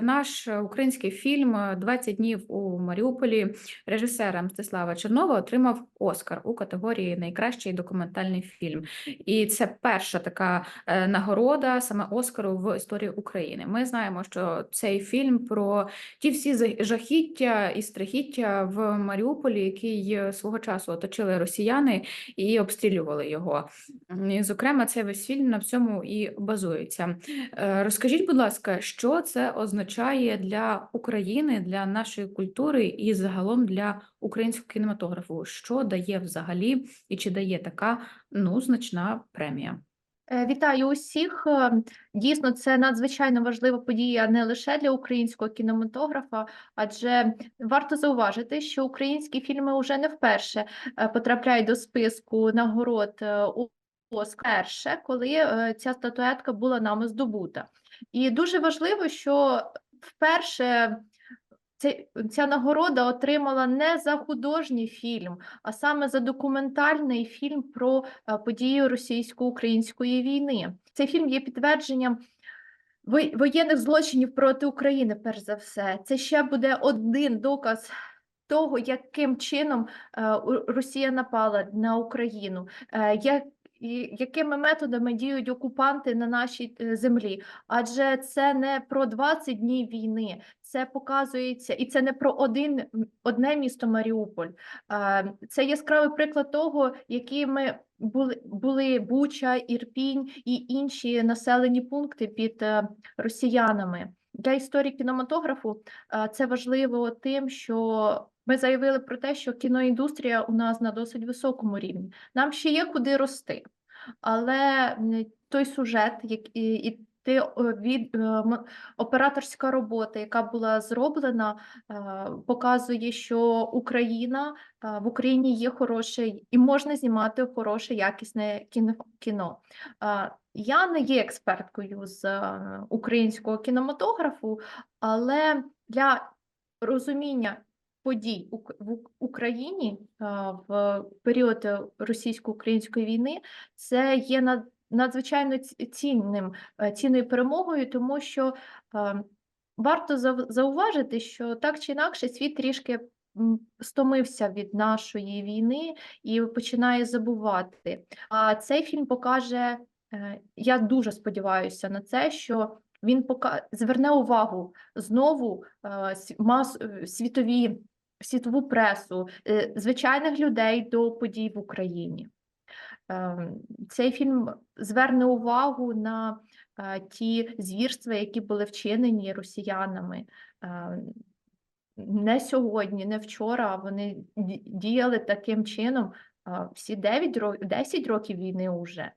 Наш український фільм «20 днів у Маріуполі режисера Мстислава Чернова отримав Оскар у категорії Найкращий документальний фільм. І це перша така е, нагорода саме Оскару в історії України. Ми знаємо, що цей фільм про ті всі жахіття і страхіття в Маріуполі, який е, свого часу оточили росіяни і обстрілювали його. І, зокрема, цей весь фільм на всьому і базується. Е, Розкажіть, будь ласка, що це означає для України, для нашої культури і загалом для українського кінематографу? Що дає взагалі і чи дає така ну значна премія? Е, Вітаю усіх. Е, Дійсно, це надзвичайно важлива подія не лише для українського кінематографа, адже варто зауважити, що українські фільми вже не вперше е, потрапляють до списку нагород. Перше, коли е, ця статуетка була нами здобута. І дуже важливо, що вперше ця, нагорода отримала не за художній фільм, а саме за документальний фільм про е, події російсько-української війни. Цей фільм є підтвердженням воєнних злочинів проти України, перш за все. Це ще буде один доказ того, яким чином е, Росія напала на Україну, і якими методами діють окупанти на нашій е, землі. Адже це не про 20 днів війни, це показується, і це не про один одне місто Маріуполь. Це яскравий приклад того, якими були, були Буча, Ірпінь і інші населені пункти під е, росіянами. Для історії кінематографу е, це важливо тим, що ми заявили про те, що кіноіндустрія у нас на досить високому рівні. Нам ще є куди рости, але той сюжет, як і, і ти від е, операторська робота, яка була зроблена, е, показує, що Україна е, в Україні є хороше і можна знімати хороше, якісне кіно. Я не є експерткою з українського кінематографу, але для розуміння подій в Україні в період російсько-української війни це є над- надзвичайно цінним е, цінною перемогою, тому що е, варто зауважити, що так чи інакше світ трішки стомився від нашої війни і починає забувати. А цей фільм покаже, е, я дуже сподіваюся на це, що він пока зверне увагу знову мас світові світову пресу, звичайних людей до подій в Україні. Ем, Цей фільм зверне увагу на е, ті звірства, які були вчинені росіянами. Е, Не сьогодні, не вчора, а вони діяли таким чином е, всі 9 років, 10 років війни уже.